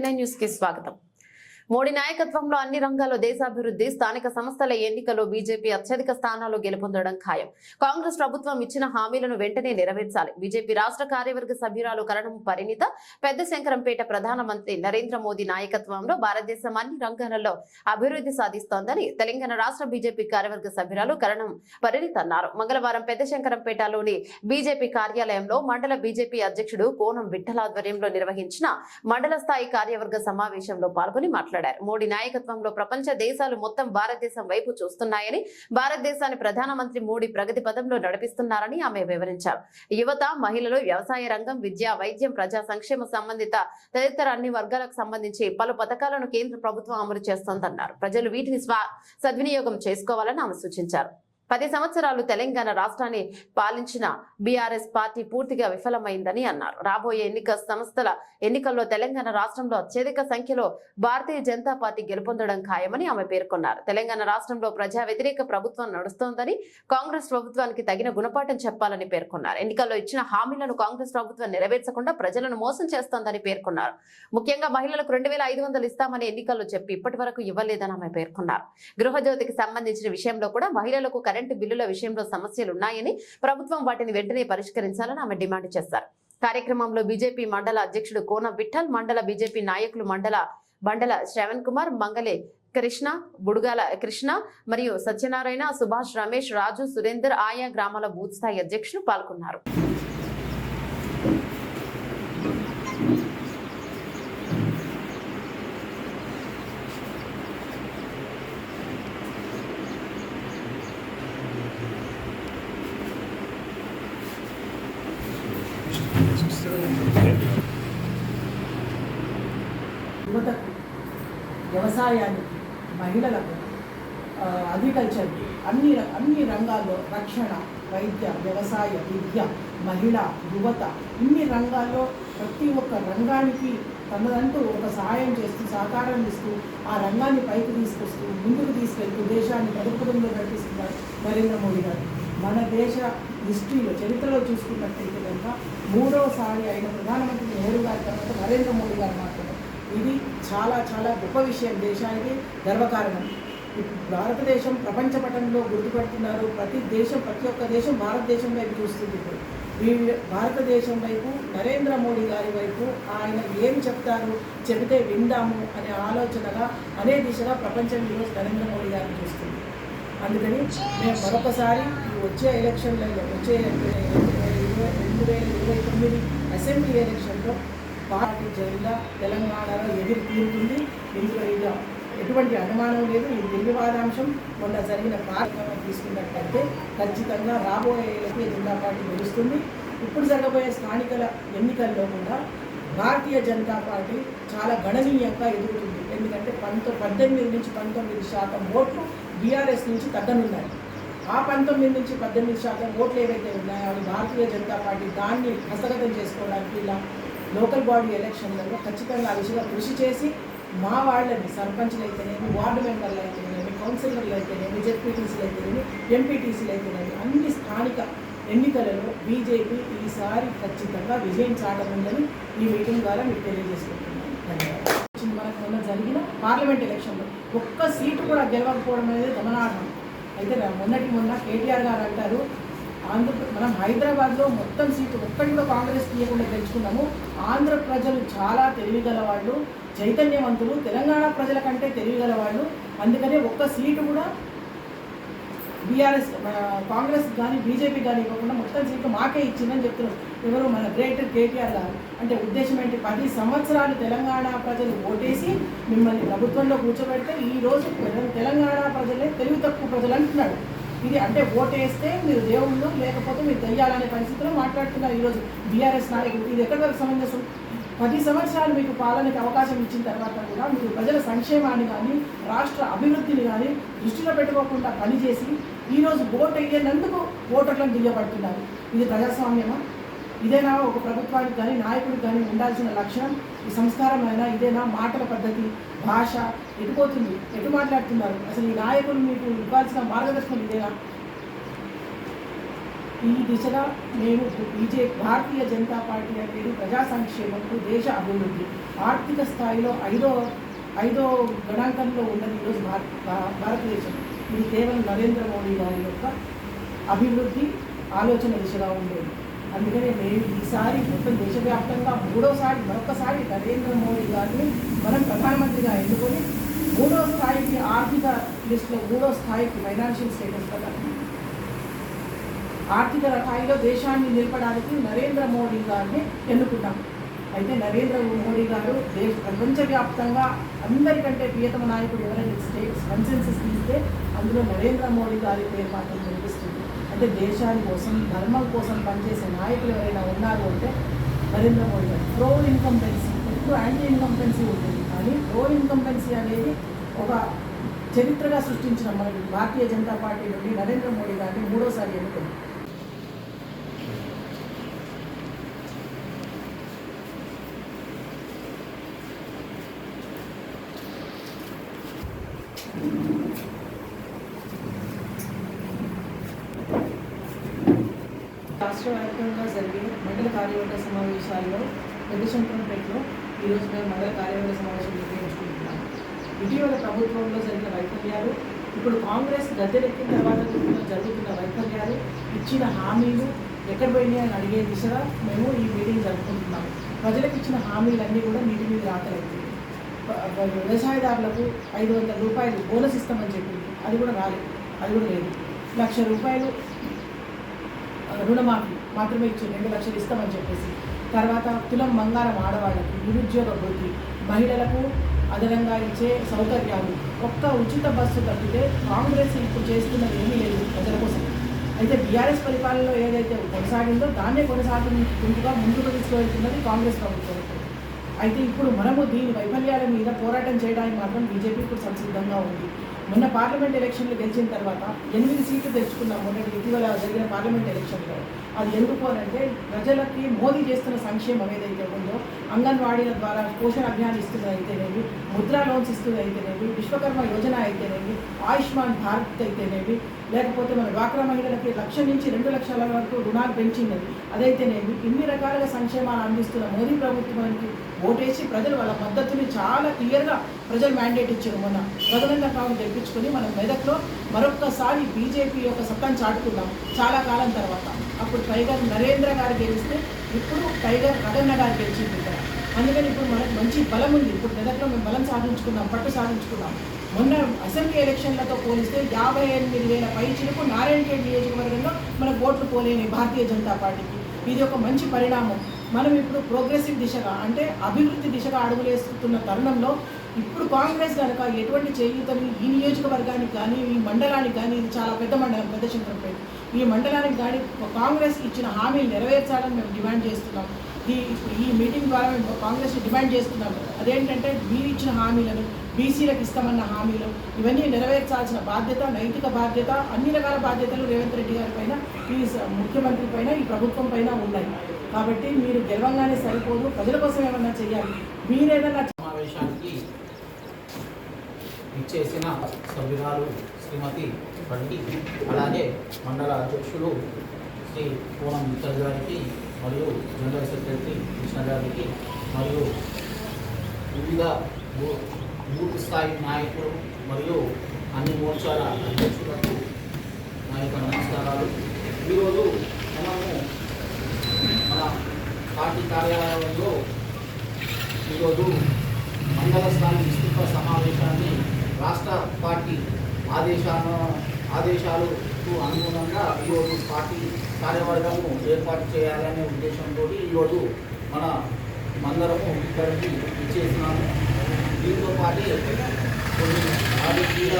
వస్తే ninety nine news కి స్వాగతం మోడీ నాయకత్వంలో అన్ని రంగాల్లో దేశాభివృద్ధి స్థానిక సంస్థల ఎన్నికల్లో బీజేపీ అత్యధిక స్థానాలు గెలుపొందడం ఖాయం. కాంగ్రెస్ ప్రభుత్వం ఇచ్చిన హామీలను వెంటనే నెరవేర్చాలి. బీజేపీ రాష్ట్ర కార్యవర్గ సభ్యురాలు కరణం పరిణిత పెద్ద శంకరంపేట ప్రధానమంత్రి నరేంద్ర మోదీ నాయకత్వంలో భారతదేశం అన్ని రంగాలలో అభివృద్ధి సాధిస్తోందని తెలంగాణ రాష్ట్ర బీజేపీ కార్యవర్గ సభ్యురాలు కరణం పరిణిత అన్నారు. మంగళవారం పెద్ద శంకరంపేటలోని బీజేపీ కార్యాలయంలో మండల బీజేపీ అధ్యక్షుడు కోనం విఠల ఆధ్వర్యంలో నిర్వహించిన మండల స్థాయి కార్యవర్గ సమావేశంలో పాల్గొని మాట్లాడారు. మోడీ నాయకత్వంలో ప్రపంచ దేశాలు మొత్తం భారతదేశం వైపు చూస్తున్నాయని భారతదేశాన్ని ప్రధానమంత్రి మోడీ ప్రగతి పదంలో నడిపిస్తున్నారని ఆమె వివరించారు. యువత మహిళలు వ్యవసాయ రంగం విద్య వైద్యం ప్రజా సంక్షేమ సంబంధిత తదితర అన్ని వర్గాలకు సంబంధించి పలు పథకాలను కేంద్ర ప్రభుత్వం అమలు చేస్తోందన్నారు. ప్రజలు వీటిని స్వా సద్వినియోగం చేసుకోవాలని ఆమె సూచించారు. పది సంవత్సరాలు తెలంగాణ రాష్ట్రాన్ని పాలించిన బీఆర్ఎస్ పార్టీ పూర్తిగా విఫలమైందని అన్నారు. రాబోయే ఎన్నిక సంస్థల ఎన్నికల్లో తెలంగాణ రాష్ట్రంలో అత్యధిక సంఖ్యలో భారతీయ జనతా పార్టీ గెలుపొందడం ఖాయమని ఆమె పేర్కొన్నారు. తెలంగాణ రాష్ట్రంలో ప్రజా వ్యతిరేక ప్రభుత్వం నడుస్తోందని కాంగ్రెస్ ప్రభుత్వానికి తగిన గుణపాఠం చెప్పాలని పేర్కొన్నారు. ఎన్నికల్లో ఇచ్చిన హామీలను కాంగ్రెస్ ప్రభుత్వం నెరవేర్చకుండా ప్రజలను మోసం చేస్తోందని పేర్కొన్నారు. ముఖ్యంగా మహిళలకు రెండు వేల ఐదు వందలు ఇస్తామని ఎన్నికల్లో చెప్పి ఇప్పటి ఇవ్వలేదని ఆమె పేర్కొన్నారు. గృహజ్యోతికి సంబంధించిన విషయంలో కూడా మహిళలకు కరెంట్ బిల్లుల విషయంలో సమస్యలు ఉన్నాయని ప్రభుత్వం వాటిని వెంటనే పరిష్కరించాలని ఆమె డిమాండ్ చేశారు. కార్యక్రమంలో బీజేపీ మండల అధ్యక్షుడు కోన విఠల్ మండల బీజేపీ నాయకులు మండల బండల శ్రవణ్ కుమార్ మంగళే కృష్ణ బుడుగాల కృష్ణ మరియు సత్యనారాయణ సుభాష్ రమేష్ రాజు సురేందర్ ఆయా గ్రామాల బూత్ స్థాయి అధ్యక్షులు పాల్గొన్నారు. వ్యవసాయానికి మహిళలకు అగ్రికల్చర్ అన్ని అన్ని రంగాల్లో రక్షణ వైద్య వ్యవసాయ విద్య మహిళ యువత ఇన్ని రంగాల్లో ప్రతి ఒక్క రంగానికి తనదంటూ ఒక సహాయం చేస్తూ సహకారం ఇస్తూ ఆ రంగాన్ని పైకి తీసుకొస్తూ ముందుకు తీసుకెళ్తూ దేశాన్ని ప్రగతిపదంలో నడిపిస్తున్నారు నరేంద్ర మోడీ గారు. మన దేశ హిస్టరీలో చరిత్రలో చూసుకున్నట్టయితే కనుక మూడవసారి అయిన ప్రధానమంత్రి నెహ్రూ గారి తర్వాత నరేంద్ర మోడీ గారు మాత్రమే చాలా చాలా గొప్ప విషయం. దేశానికి గర్వకారణం. భారతదేశం ప్రపంచ పటంలో గుర్తుపడుతున్నారు. ప్రతి దేశం ప్రతి ఒక్క దేశం భారతదేశం వైపు చూస్తుంది ఇప్పుడు. ఈ భారతదేశం వైపు నరేంద్ర మోడీ గారి వైపు ఆయన ఏం చెప్తారు చెబితే విందాము అనే ఆలోచనగా అనే దిశగా ప్రపంచం ఈరోజు నరేంద్ర మోడీ గారిని చూస్తుంది. అందుకని మేము మరొకసారి వచ్చే ఎలక్షన్లలో వచ్చే ఇరవై రెండు వేల ఇరవై తొమ్మిది అసెంబ్లీ ఎలక్షన్లో పార్టీ జైల్లో తెలంగాణలో ఎదురు తీరుతుంది. ఇందులో ఇది ఎటువంటి అనుమానం లేదు. ఇది నిర్వివాదాంశం. మొన్న జరిగిన కార్యక్రమం తీసుకున్నట్లయితే ఖచ్చితంగా రాబోయే ఎన్నికల జనతా పార్టీ గెలుస్తుంది. ఇప్పుడు జరగబోయే స్థానికల ఎన్నికల్లో కూడా భారతీయ జనతా పార్టీ చాలా గణనీయంగా ఎదుగుతుంది. ఎందుకంటే పంతొ పద్దెనిమిది నుంచి పంతొమ్మిది శాతం ఓట్లు బీఆర్ఎస్ నుంచి తగ్గనున్నాయి. ఆ పంతొమ్మిది నుంచి పద్దెనిమిది శాతం ఓట్లు ఏవైతే ఉన్నాయో అవి భారతీయ జనతా పార్టీ దాన్ని హస్తగతం చేసుకోవడానికి ఇలా లోకల్ బాడీ ఎలక్షన్లలో ఖచ్చితంగా ఆ దిశగా కృషి చేసి మా వాళ్ళని సర్పంచ్లు అయితేనేమి వార్డు మెంబర్లు అయితేనేమి కౌన్సిలర్లు అయితేనేమి జెడ్పీటీసీలు అయితేనేమి ఎంపీటీసీలు అయితేనేమి అన్ని స్థానిక ఎన్నికలలో బీజేపీ ఈసారి ఖచ్చితంగా విజయం చాటనుందని ఈ మీటింగ్ ద్వారా మీకు తెలియజేసుకుంటున్నాను. ధన్యవాదాలు. మనకు మొన్న జరిగిన పార్లమెంట్ ఎలక్షన్లో ఒక్క సీటు కూడా గెలవకపోవడం అనేది గమనార్హం. అయితే మొన్నటి మొన్న కేటీఆర్ గారు అంటారు ఆంధ్ర మనం హైదరాబాద్లో మొత్తం సీటు ఒక్కటి కూడా కాంగ్రెస్ తీయకుండా గెలుచుకున్నాము. ఆంధ్ర ప్రజలు చాలా తెలివిగల వాళ్ళు చైతన్యవంతులు తెలంగాణ ప్రజల కంటే తెలివిగల వాళ్ళు అందుకనే ఒక్క సీటు కూడా బీఆర్ఎస్ కాంగ్రెస్ కానీ బీజేపీ కానీ ఇవ్వకుండా మొత్తం సీట్లు మాకే ఇచ్చిందని చెప్తున్నారు. ఎవరు మన గ్రేటర్ కేటీఆర్ గారు. అంటే ఉద్దేశం ఏంటి? పది సంవత్సరాలు తెలంగాణ ప్రజలు ఓటేసి మిమ్మల్ని ప్రభుత్వంలో కూర్చోబెడితే ఈ రోజు తెలంగాణ ప్రజలే తెలివి తక్కువ ప్రజలు అంటున్నాడు ఇది అంటే ఓటేస్తే మీరు దేవుళ్ళు లేకపోతే మీరు దయ్యాలనే పరిస్థితిలో మాట్లాడుతున్నారు ఈరోజు బీఆర్ఎస్ నాయకులు. ఇది ఎక్కడి వరకు సమంజసం? పది సంవత్సరాలు మీకు పాలనకి అవకాశం ఇచ్చిన తర్వాత కూడా మీరు ప్రజల సంక్షేమాన్ని కానీ రాష్ట్ర అభివృద్ధిని కానీ దృష్టిలో పెట్టుకోకుండా పనిచేసి ఈరోజు ఓటు వేయనందుకు ఓటర్లను దిగబడుతున్నారు ఇది ప్రజాస్వామ్యమా? ఇదేనా ఒక ప్రభుత్వానికి కానీ నాయకుడికి కానీ ఉండాల్సిన లక్షణం ఈ సంస్కారం అయినా ఇదేనా మాటల పద్ధతి భాష ఎటుపోతుంది ఎటు మాట్లాడుతున్నారు అసలు ఈ నాయకులు మీకు ఇవ్వాల్సిన మార్గదర్శనం ఇదేనా? ఈ దిశగా మేము బీజే భారతీయ జనతా పార్టీ అనేది ప్రజా సంక్షేమంకు దేశ అభివృద్ధి. ఆర్థిక స్థాయిలో ఐదో ఐదో గణాంకంలో ఉన్నది ఈరోజు భారత భారతదేశం. ఇది కేవలం నరేంద్ర మోడీ గారి యొక్క అభివృద్ధి ఆలోచన దిశగా ఉండేది. అందుకనే నేను ఈసారి మొత్తం దేశవ్యాప్తంగా మూడోసారి మరొకసారి నరేంద్ర మోడీ గారిని మనం ప్రధానమంత్రిగా ఎన్నుకొని మూడో స్థాయికి ఆర్థిక లిస్టులో మూడో స్థాయికి ఫైనాన్షియల్ స్టేటస్ ప్రకారం ఆర్థిక స్థాయిలో దేశాన్ని నిలపడానికి నరేంద్ర మోడీ గారిని ఎన్నుకున్నాం అయితే నరేంద్ర మోడీ గారు దేశ ప్రపంచవ్యాప్తంగా అందరికంటే ప్రియతమ నాయకుడు ఎవరైనా స్టేట్ కన్సెన్సెస్ తీస్తే అందులో నరేంద్ర మోడీ గారి పేరు మాత్రం అంటే దేశాని కోసం ధర్మం కోసం పనిచేసే నాయకులు ఎవరైనా ఉన్నారు అంటే నరేంద్ర మోడీ గారు. ప్రో ఇన్కంపెన్సీ ఎప్పుడు యాంటీ ఇన్కంపెన్సీ ఉంటుంది. కానీ ప్రో ఇన్కంపెన్సీ అనేది ఒక చరిత్రగా సృష్టించిన మనకి భారతీయ జనతా పార్టీ నుండి నరేంద్ర మోడీ గారిని మూడోసారి ఎన్నుకుంది. రాష్ట్ర వ్యాప్తంగా జరిగే మండల కార్యవర్గ సమావేశాల్లో పెద్దశంకరంపేటలో ఈరోజు మేము మండల కార్యవర్గ సమావేశం నిర్వహించుకుంటున్నాం. ఇటీవల ప్రభుత్వంలో జరిగిన వైఫల్యాలు ఇప్పుడు కాంగ్రెస్ గద్దెలెక్కిన తర్వాత జరుగుతున్న- వైఫల్యాలు ఇచ్చిన హామీలు ఎక్కడ పోయినాయి అని అడిగే దిశగా మేము ఈ మీటింగ్ జరుపుకుంటున్నాం. ప్రజలకు ఇచ్చిన హామీలన్నీ కూడా నీటి మీద రాకలేదు వ్యవసాయదారులకు ఐదు వందల రూపాయలు బోనస్ ఇస్తామని చెప్పింది. అది కూడా రాలేదు. అది కూడా లేదు. లక్ష రూపాయలు రుణమాఫీ మాత్రమే ఇచ్చి రెండు లక్షలు ఇస్తామని చెప్పేసి తర్వాత తులం బంగారం ఆడవాళ్ళకి నిరుద్యోగ వృద్ధి మహిళలకు అదనంగా ఇచ్చే సౌకర్యాలు ఒక్క ఉచిత బస్సు తప్పితే కాంగ్రెస్ ఇప్పుడు చేస్తున్నది ఏమీ లేదు ప్రజల కోసం. అయితే బీఆర్ఎస్ పరిపాలనలో ఏదైతే కొనసాగిందో దాన్నే కొనసాగించుకుంటుగా ముందుకు తీసుకువెళ్తున్నది కాంగ్రెస్ ప్రభుత్వం. అయితే ఇప్పుడు మనము దీని వైఫల్యాల మీద పోరాటం చేయడానికి మాత్రం బీజేపీ ఇప్పుడు సంసిద్ధంగా ఉంది. మొన్న పార్లమెంట్ ఎలక్షన్లు గెలిచిన తర్వాత ఎనిమిది సీట్లు తెచ్చుకున్నాం. మొన్నటి ఇటీవల జరిగిన పార్లమెంట్ ఎలక్షన్లో. అది ఎందుకు అని అంటే ప్రజలకి మోదీ చేస్తున్న సంక్షేమం ఏదైతే ఉందో అంగన్వాడీల ద్వారా పోషణ అభియాన్ ఇస్తున్నది ముద్రా లోన్స్ ఇస్తున్నది అయితేనేమి విశ్వకర్మ యోజన అయితేనేమి ఆయుష్మాన్ భారత్ అయితేనేమి లేకపోతే మన డ్వాక్రా మహిళలకి లక్ష నుంచి రెండు లక్షల వరకు రుణాలు పెంచినది అదైతేనేమి ఇన్ని రకాలుగా సంక్షేమాలు అందిస్తున్న మోదీ ప్రభుత్వానికి ఓటేసి ప్రజలు వాళ్ళ మద్దతుని చాలా క్లియర్గా ప్రజలు మ్యాండేట్ ఇచ్చారు మొన్న. రఘునంద రావు తెప్పించుకొని మనం మెదక్లో మరొక్కసారి బీజేపీ యొక్క సత్తాన్ని చాటుకున్నాం చాలా కాలం తర్వాత. అప్పుడు టైగర్ నరేంద్ర గారు గెలిస్తే ఇప్పుడు టైగర్ రగన్న గారు గెలిచింది ఇక్కడ. అందుకని ఇప్పుడు మనకు మంచి బలం ఉంది. ఇప్పుడు మెదక్లో మేము బలం సాధించుకున్నాం పట్టు సాధించుకున్నాం. మొన్న అసెంబ్లీ ఎలక్షన్లతో పోలిస్తే యాభై ఎనిమిది వేల పైచిలకు నారాయణఖేడ్ నియోజకవర్గంలో మనకు ఓట్లు పోలేని భారతీయ జనతా పార్టీకి. ఇది ఒక మంచి పరిణామం. మనం ఇప్పుడు ప్రోగ్రెసివ్ దిశగా అంటే అభివృద్ధి దిశగా అడుగులేస్తున్న తరుణంలో ఇప్పుడు కాంగ్రెస్ కనుక ఎటువంటి చేయూతని ఈ నియోజకవర్గానికి కానీ ఈ మండలానికి కానీ ఇది చాలా పెద్ద మండలం పెద్ద చంద్రంపేట. ఈ మండలానికి కానీ కాంగ్రెస్ ఇచ్చిన హామీలు నెరవేర్చాలని మేము డిమాండ్ చేస్తున్నాం. ఈ ఈ మీటింగ్ ద్వారా మేము కాంగ్రెస్ డిమాండ్ చేస్తున్నాము అదేంటంటే మీరు ఇచ్చిన హామీలను బీసీలకు ఇస్తామన్న హామీలు ఇవన్నీ నెరవేర్చాల్సిన బాధ్యత నైతిక బాధ్యత అన్ని రకాల బాధ్యతలు రేవంత్ రెడ్డి గారి పైన ఈ ముఖ్యమంత్రి పైన ఈ ప్రభుత్వం పైన ఉన్నాయి. కాబట్టి మీరు గెలవంగానే సరిపోదు. ప్రజల కోసం ఏమన్నా చేయాలి మీరేదన్నా సమావేశానికి ఇచ్చేసిన సభ్యురాలు శ్రీమతి బండి అలాగే మండల అధ్యక్షులు శ్రీ పూనం మిత్తల్ గారికి మరియు జనరల్ సెక్రటరీ కృష్ణ గారికి మరియు వివిధ బూత్ స్థాయి నాయకులు మరియు అన్ని మోర్చాల అధ్యక్షులకు నా యొక్క నమస్కారాలు. ఈరోజు మనము మన పార్టీ కార్యాలయంలో ఈరోజు మండల స్థాయి విస్తృత సమావేశాన్ని రాష్ట్ర పార్టీ ఆదేశాల ఆదేశాలకు అనుగుణంగా ఈరోజు పార్టీ కార్యవర్గము ఏర్పాటు చేయాలనే ఉద్దేశంతో ఈరోజు మన మందరము ఇక్కడికి ఇచ్చేసినాము దీంతో పాటు కొన్ని రాజకీయ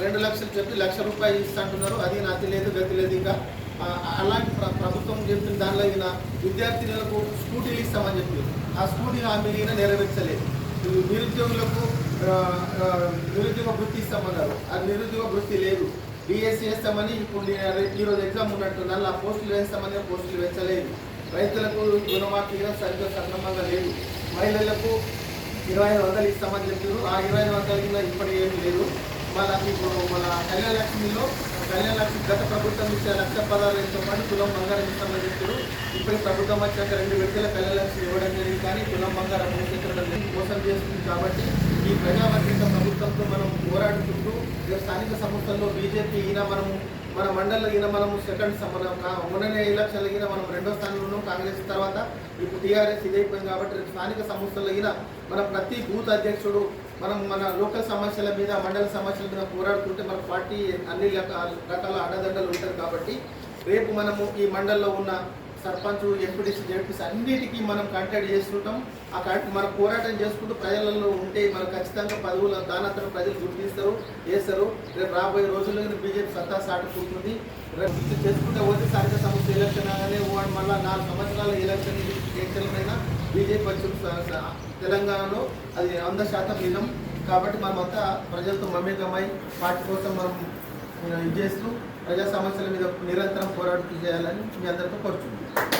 రెండు లక్షలు చెప్పి లక్ష రూపాయలు ఇస్తుంటున్నారు అది నాకు లేదు గతి లేదు ఇంకా. అలాంటి ప్రభుత్వం చెప్పిన దానిలో ఈయన విద్యార్థినులకు స్కూటీలు ఇస్తామని చెప్పి. ఆ స్కూటీ హామీలు ఈయన నెరవేర్చలేదు. నిరుద్యోగులకు నిరుద్యోగ వృత్తి ఇస్తామన్నారు. ఆ నిరుద్యోగ వృత్తి లేదు. డిఎస్సి వేస్తామని ఇప్పుడు ఈరోజు ఎగ్జామ్ ఉన్నట్టు ఆ పోస్టులు వేస్తామని పోస్టులు వేస్తలేదు. రైతులకు రుణమాఫీ సరిగ్గా సక్రమంగా లేదు. మహిళలకు ఇరవై ఐదు వందలు ఇస్తామని చెప్పారు ఆ ఇరవై ఐదు వందలు కింద ఇప్పటికి ఏమీ లేదు మన ఇప్పుడు మన కళ్యాణ లక్ష్మిలో కళ్యాణ లక్ష్మి గత ప్రభుత్వం ఇచ్చే లక్ష పదాలతో పాటు కులం బంగారం ఇస్తామని చెప్పారు ఇప్పుడు ప్రభుత్వం వచ్చాక రెండు వ్యక్తుల కళ్యాణ లక్ష్మి ఇవ్వడం జరిగింది కానీ కులం బంగారం మూసేకడం లేదు. మోసం చేస్తుంది కాబట్టి ఈ ప్రజావర్గీత ప్రభుత్వంతో మనం పోరాడుకుంటూ రేపు స్థానిక సంస్థల్లో బీజేపీ ఈయన మనము మన మండలిలో ఈయన మనము సెకండ్ మన కా- మొన్ననే ఎలక్షన్లో ఈయన మనం రెండో స్థానంలో ఉన్నాం కాంగ్రెస్ తర్వాత ఇప్పుడు టీఆర్ఎస్ ఇదైపోయింది కాబట్టి రేపు స్థానిక సంస్థల్లో ఈయన మన ప్రతి బూత్ అధ్యక్షుడు మనం మన లోకల్ సమస్యల మీద మండల సమస్యల మీద పోరాడుతుంటే మన పార్టీ అన్ని రకాల రకాల అండదండలు ఉంటారు కాబట్టి రేపు మనము ఈ మండల్లో ఉన్న సర్పంచ్ ఎంపీటీసీ జడ్పీసీ అన్నిటికీ మనం కాంటాక్ట్ చేస్తుంటాం. ఆ కాంటాక్ట్ మనం పోరాటం చేసుకుంటూ ప్రజలలో ఉంటే మనం ఖచ్చితంగా పదవుల దానంతరం ప్రజలు గుర్తిస్తారు వేస్తారు. రేపు రాబోయే రోజుల్లో బీజేపీ సత్తా సాటుకుంటుంది. రేపు గుర్తు చేసుకుంటే పోతే స్థానిక సంస్థ ఎలక్షన్ అనగానే వాడు మళ్ళీ నాలుగు సంవత్సరాల ఎలక్షన్ ఎలక్షన్ బీజేపీ వచ్చి తెలంగాణలో అది వంద శాతం నిజం. కాబట్టి మనమంతా ప్రజలతో మమేకమై పార్టీ కోసం మనం ఇది చేస్తూ ప్రజా సమస్యల మీద నిరంతరం పోరాటం చేయాలని మీ అందరితో కోరుచున్నాం